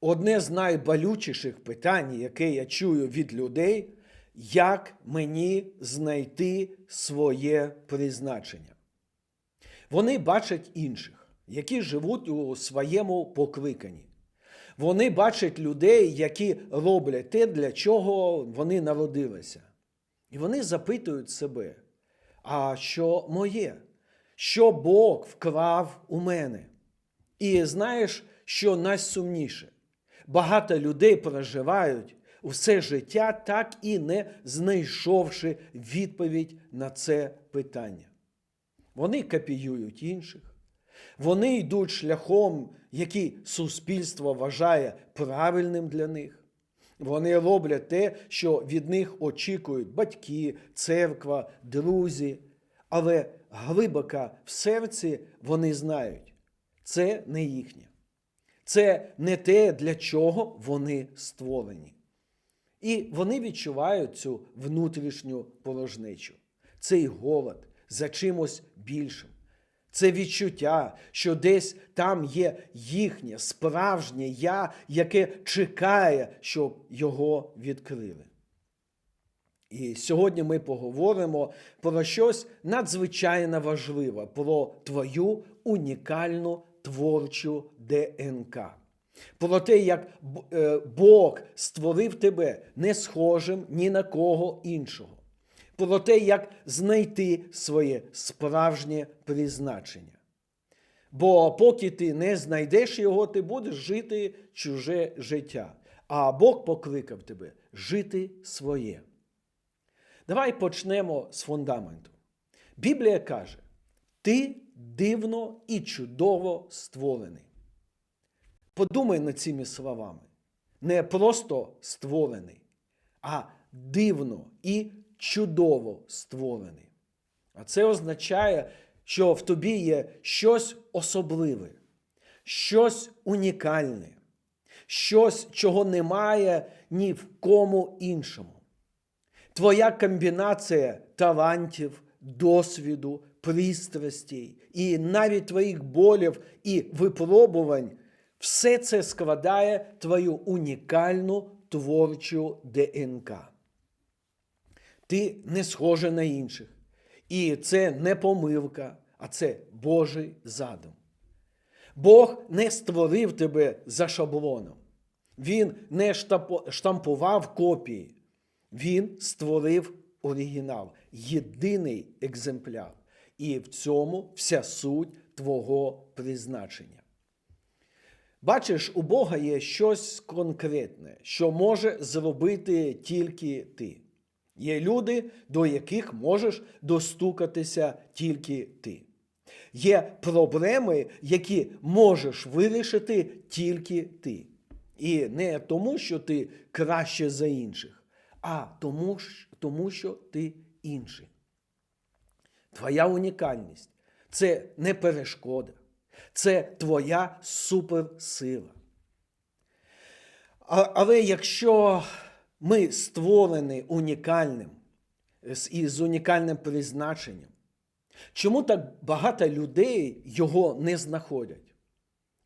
Одне з найболючіших питань, яке я чую від людей, як мені знайти своє призначення. Вони бачать інших, які живуть у своєму покликанні. Вони бачать людей, які роблять те, для чого вони народилися. І вони запитують себе, а що моє? Що Бог вклав у мене? І знаєш, що найсумніше? Багато людей проживають усе життя, так і не знайшовши відповідь на це питання. Вони копіюють інших, вони йдуть шляхом, який суспільство вважає правильним для них. Вони роблять те, що від них очікують батьки, церква, друзі. Але глибоко в серці вони знають, це не їхнє. Це не те, для чого вони створені. І вони відчувають цю внутрішню порожнечу, цей голод за чимось більшим. Це відчуття, що десь там є їхнє справжнє я, яке чекає, щоб його відкрили. І сьогодні ми поговоримо про щось надзвичайно важливе, про твою унікальну творчу ДНК. Про те, як е, Бог створив тебе не схожим ні на кого іншого. Про те, як знайти своє справжнє призначення. Бо поки ти не знайдеш його, ти будеш жити чуже життя. А Бог покликав тебе жити своє. Давай почнемо з фундаменту. Біблія каже: ти дивно і чудово створений. Подумай над цими словами. Не просто створений, а дивно і чудово створений. А це означає, що в тобі є щось особливе, щось унікальне, щось, чого немає ні в кому іншому. Твоя комбінація талантів, досвіду, пристрастей і навіть твоїх болів і випробувань, все це складає твою унікальну творчу ДНК. Ти не схожа на інших. І це не помилка, а це Божий задум. Бог не створив тебе за шаблоном. Він не штампував копії. Він створив оригінал, єдиний екземпляр. І в цьому вся суть твого призначення. Бачиш, у Бога є щось конкретне, що може зробити тільки ти. Є люди, до яких можеш достукатися тільки ти. Є проблеми, які можеш вирішити тільки ти. І не тому, що ти краще за інших, а тому, тому що ти інший. Твоя унікальність це не перешкода, це твоя суперсила. Але якщо ми створені унікальним і з унікальним призначенням, чому так багато людей його не знаходять?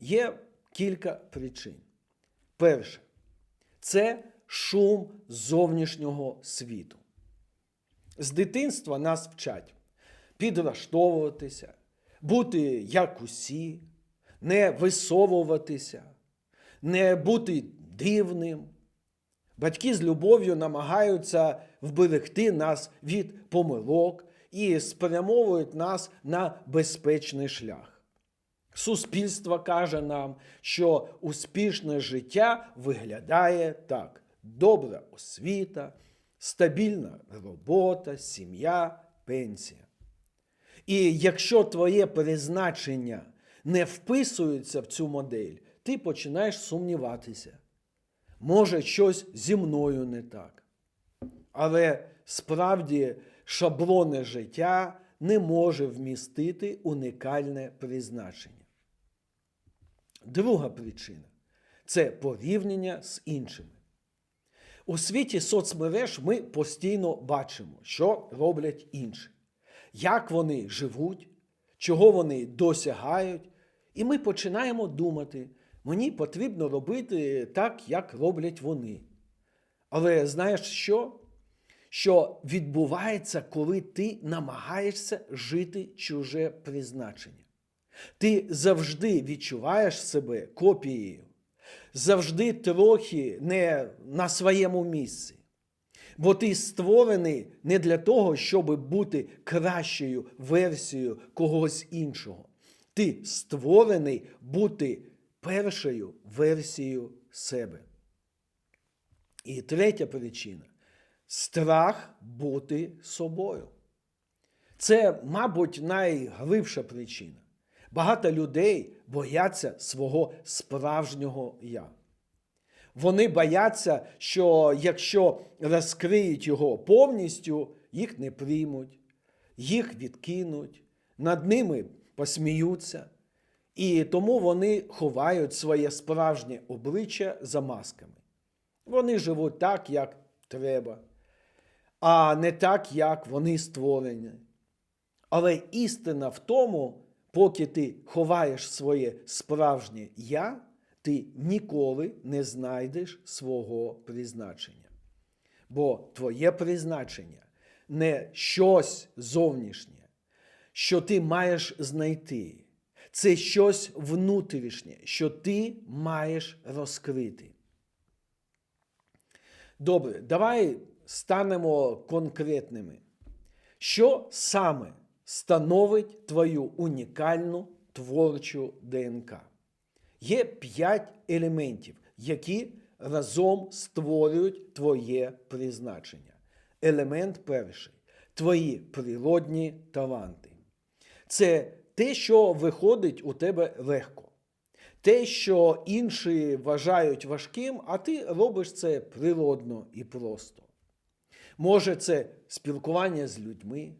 Є кілька причин. Перше, це шум зовнішнього світу. З дитинства нас вчать підлаштовуватися, бути як усі, не висовуватися, не бути дивним. Батьки з любов'ю намагаються вберегти нас від помилок і спрямовують нас на безпечний шлях. Суспільство каже нам, що успішне життя виглядає так: добра освіта, стабільна робота, сім'я, пенсія. І якщо твоє призначення не вписується в цю модель, ти починаєш сумніватися. Може, щось зі мною не так. Але справді шаблоне життя не може вмістити унікальне призначення. Друга причина це порівняння з іншими. У світі соцмереж ми постійно бачимо, що роблять інші, як вони живуть, чого вони досягають, і ми починаємо думати, Мені потрібно робити так, як роблять вони. Але знаєш що? Що відбувається, коли ти намагаєшся жити чуже призначення. Ти завжди відчуваєш себе копією, завжди трохи не на своєму місці. Бо ти створений не для того, щоб бути кращою версією когось іншого. Ти створений бути першою версією себе. І третя причина страх бути собою. Це, мабуть, найглибша причина. Багато людей бояться свого справжнього я. Вони бояться, що якщо розкриють його повністю, їх не приймуть, їх відкинуть, над ними посміються. І тому вони ховають своє справжнє обличчя за масками. Вони живуть так, як треба, а не так, як вони створені. Але істина в тому, поки ти ховаєш своє справжнє я, ти ніколи не знайдеш свого призначення. Бо твоє призначення не щось зовнішнє, що ти маєш знайти. Це щось внутрішнє, що ти маєш розкрити. Добре, давай станемо конкретними. Що саме становить твою унікальну творчу ДНК? Є п'ять елементів, які разом створюють твоє призначення. Елемент перший твої природні таланти. Це те, що виходить у тебе легко. Те, що інші вважають важким, а ти робиш це природно і просто. Може, це спілкування з людьми,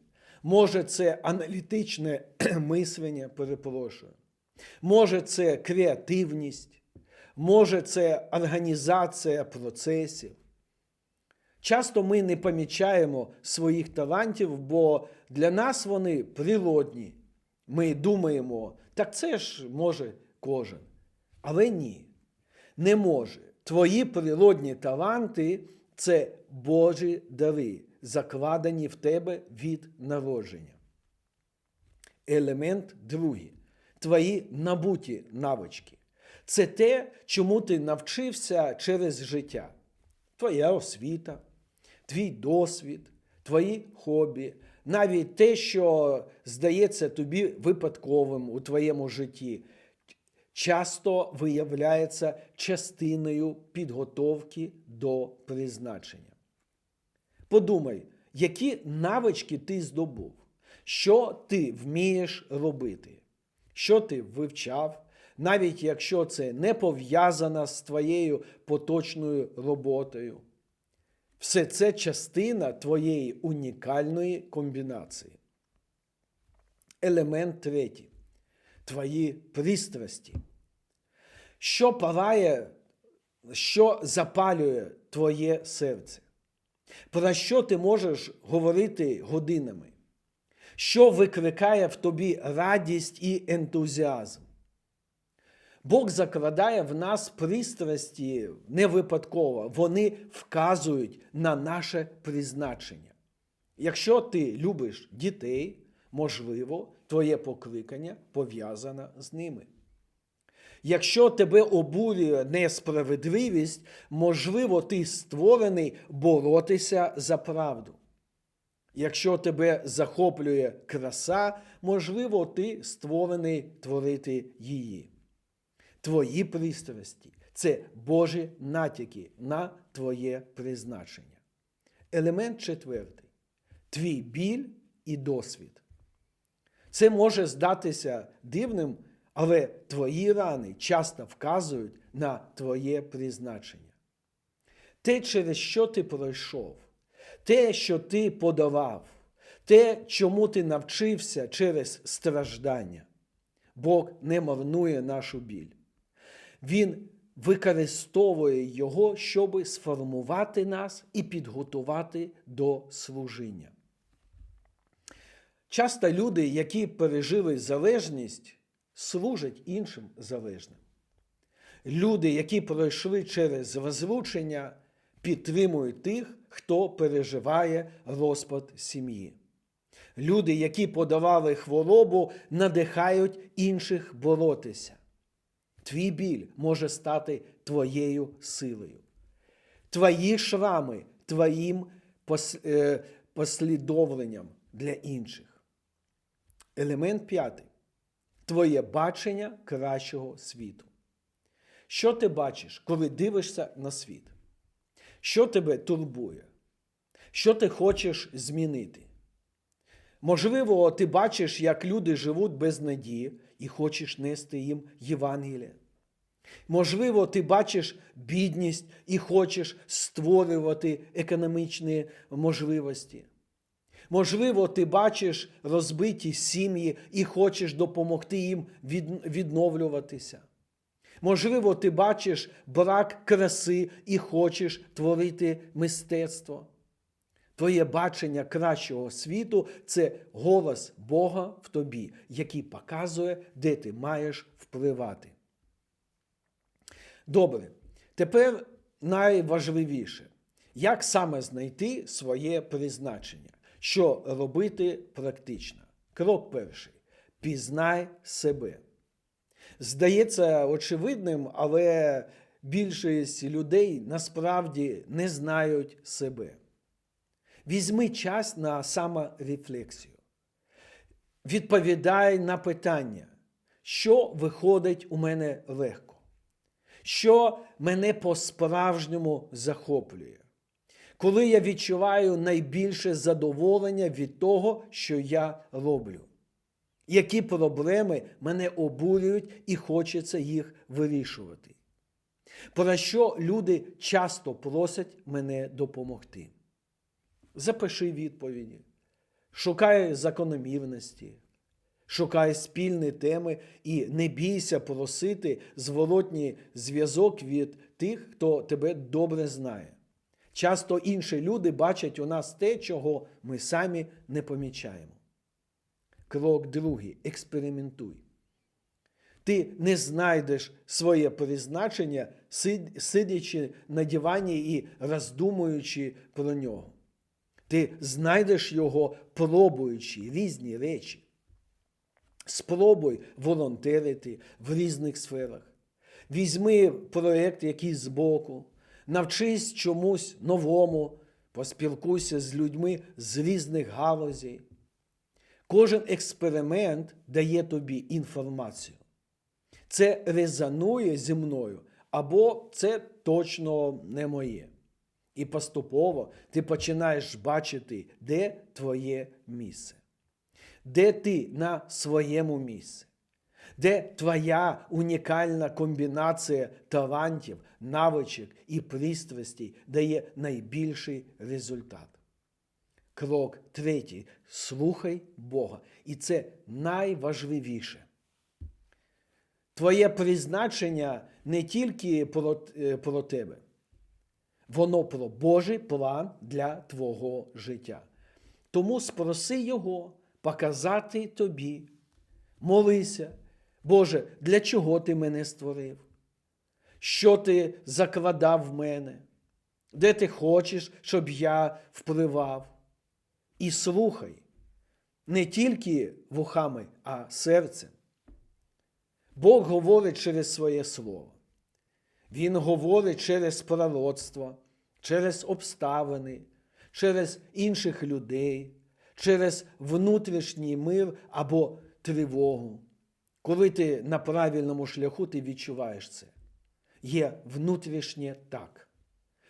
може, це аналітичне мислення, перепрошую, може, це креативність, може, це організація процесів. Часто ми не помічаємо своїх талантів, бо для нас вони природні. Ми думаємо, так це ж може кожен. Але ні, не може. Твої природні таланти це Божі дари, закладені в тебе від народження. Елемент другий. Твої набуті навички. Це те, чому ти навчився через життя. Твоя освіта, твій досвід, твої хобі, навіть те, що здається тобі випадковим у твоєму житті, часто виявляється частиною підготовки до призначення. Подумай, які навички ти здобув, що ти вмієш робити, що ти вивчав, навіть якщо це не пов'язано з твоєю поточною роботою. Все це частина твоєї унікальної комбінації. Елемент третій. Твої пристрасті. Що палає, що запалює твоє серце? Про що ти можеш говорити годинами? Що викликає в тобі радість і ентузіазм? Бог закладає в нас пристрасті не випадково, вони вказують на наше призначення. Якщо ти любиш дітей, можливо, твоє покликання пов'язане з ними. Якщо тебе обурює несправедливість, можливо, ти створений боротися за правду. Якщо тебе захоплює краса, можливо, ти створений творити її. Твої пристрасті це Божі натяки на твоє призначення. Елемент четвертий твій біль і досвід. Це може здатися дивним, але твої рани часто вказують на твоє призначення. Те, через що ти пройшов, те, що ти подавав, те, чому ти навчився через страждання. Бог не марнує нашу біль. Він використовує його, щоб сформувати нас і підготувати до служіння. Часто люди, які пережили залежність, служать іншим залежним. Люди, які пройшли через розлучення, підтримують тих, хто переживає розпад сім'ї. Люди, які подавали хворобу, надихають інших боротися. Твій біль може стати твоєю силою. Твої шрами твоїм е, послідовленням для інших. Елемент п'ятий. Твоє бачення кращого світу. Що ти бачиш, коли дивишся на світ? Що тебе турбує? Що ти хочеш змінити? Можливо, ти бачиш, як люди живуть без надії і хочеш нести їм Євангеліє. Можливо, ти бачиш бідність і хочеш створювати економічні можливості. Можливо, ти бачиш розбиті сім'ї і хочеш допомогти їм відновлюватися. Можливо, ти бачиш брак краси і хочеш творити мистецтво. Твоє бачення кращого світу це голос Бога в тобі, який показує, де ти маєш впливати. Добре, тепер найважливіше, як саме знайти своє призначення, що робити практично. Крок перший пізнай себе. Здається очевидним, але більшість людей насправді не знають себе. Візьми час на саморефлексію. Відповідай на питання, що виходить у мене легко, що мене по-справжньому захоплює, коли я відчуваю найбільше задоволення від того, що я роблю, які проблеми мене обурюють і хочеться їх вирішувати, про що люди часто просять мене допомогти. Запиши відповіді, шукай закономірності, шукай спільні теми і не бійся просити зворотній зв'язок від тих, хто тебе добре знає. Часто інші люди бачать у нас те, чого ми самі не помічаємо. Крок другий експериментуй. Ти не знайдеш своє призначення, сидячи на дивані і роздумуючи про нього. Ти знайдеш його, пробуючи різні речі. Спробуй волонтерити в різних сферах. Візьми проєкт якийсь збоку, навчись чомусь новому, поспілкуйся з людьми з різних галузей. Кожен експеримент дає тобі інформацію. Це резонує зі мною, або це точно не моє. І поступово ти починаєш бачити, де твоє місце, де ти на своєму місці, де твоя унікальна комбінація талантів, навичок і пристрастей дає найбільший результат. Крок третій. Слухай Бога. І це найважливіше. Твоє призначення не тільки про, е, про тебе, воно про Божий план для твого життя. Тому спроси Його показати тобі, молися, Боже, для чого ти мене створив? Що ти закладав в мене? Де ти хочеш, щоб я впливав? І слухай не тільки вухами, а серцем. Бог говорить через своє слово. Він говорить через пророцтво, через обставини, через інших людей, через внутрішній мир або тривогу. Коли ти на правильному шляху, ти відчуваєш це. Є внутрішнє так.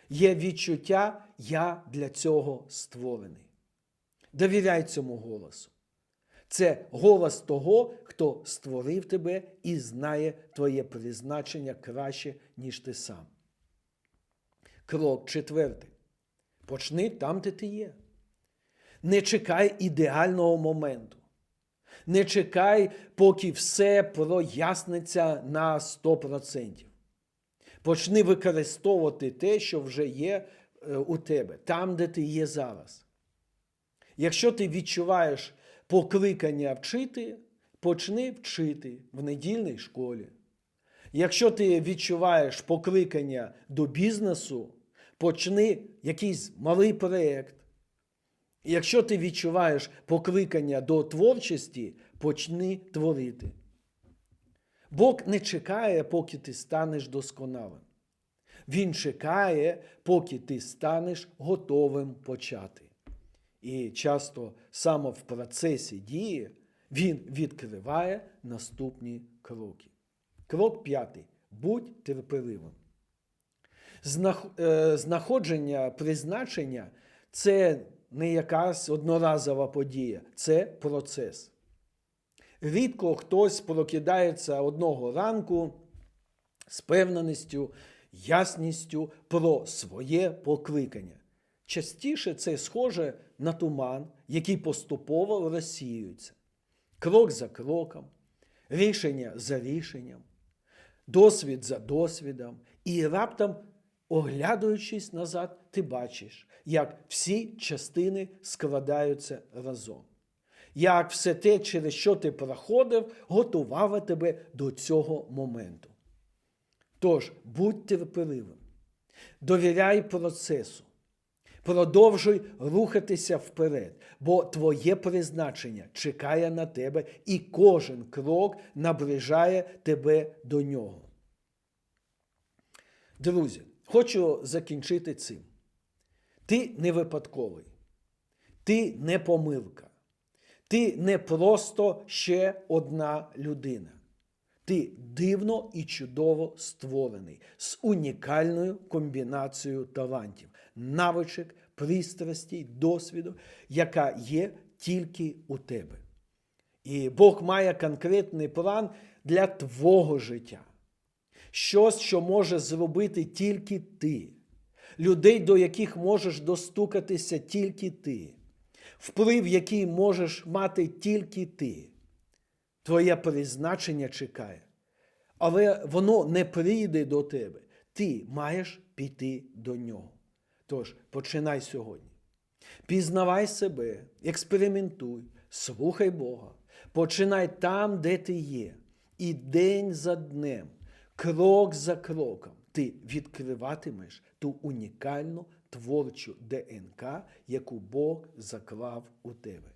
Є відчуття я для цього створений. Довіряй цьому голосу. Це голос того, хто створив тебе і знає твоє призначення краще, ніж ти сам. Крок четвертий. Почни там, де ти є. Не чекай ідеального моменту. Не чекай, поки все проясниться на 100%. Почни використовувати те, що вже є е, у тебе, там, де ти є зараз. Якщо ти відчуваєш покликання вчити, почни вчити в недільній школі. Якщо ти відчуваєш покликання до бізнесу, почни якийсь малий проєкт. Якщо ти відчуваєш покликання до творчості, почни творити. Бог не чекає, поки ти станеш досконалим. Він чекає, поки ти станеш готовим почати. І часто саме в процесі дії він відкриває наступні кроки. Крок п'ятий. Будь терпеливим. Е, Знаходження призначення це не якась одноразова подія, це процес. Рідко хтось прокидається одного ранку з певненістю, ясністю про своє покликання. Частіше це схоже на туман, який поступово розсіюється. Крок за кроком, рішення за рішенням, досвід за досвідом, і раптом, оглядаючись назад, ти бачиш, як всі частини складаються разом. Як все те, через що ти проходив, готувало тебе до цього моменту. Тож будь терпеливим, довіряй процесу, продовжуй рухатися вперед, бо твоє призначення чекає на тебе, і кожен крок наближає тебе до нього. Друзі, хочу закінчити цим. Ти не випадковий, ти не помилка. Ти не просто ще одна людина. Ти дивно і чудово створений з унікальною комбінацією талантів, навичок, пристрастей, досвіду, яка є тільки у тебе. І Бог має конкретний план для твого життя. Щось, що може зробити тільки ти, людей, до яких можеш достукатися тільки ти вплив, який можеш мати тільки ти. Твоє призначення чекає. Але воно не прийде до тебе. Ти маєш піти до нього. Тож починай сьогодні. Пізнавай себе, експериментуй, слухай Бога. Починай там, де ти є. І день за днем, крок за кроком, ти відкриватимеш ту унікальну творчу ДНК, яку Бог заклав у тебе.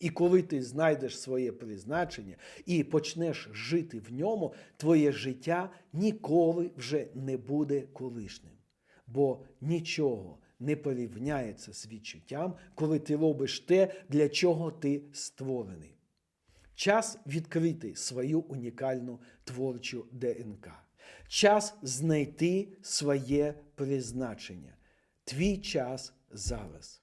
І коли ти знайдеш своє призначення і почнеш жити в ньому, твоє життя ніколи вже не буде колишнім. Бо нічого не порівняється з відчуттям, коли ти робиш те, для чого ти створений. Час відкрити свою унікальну творчу ДНК. Час знайти своє призначення. Твій час зараз.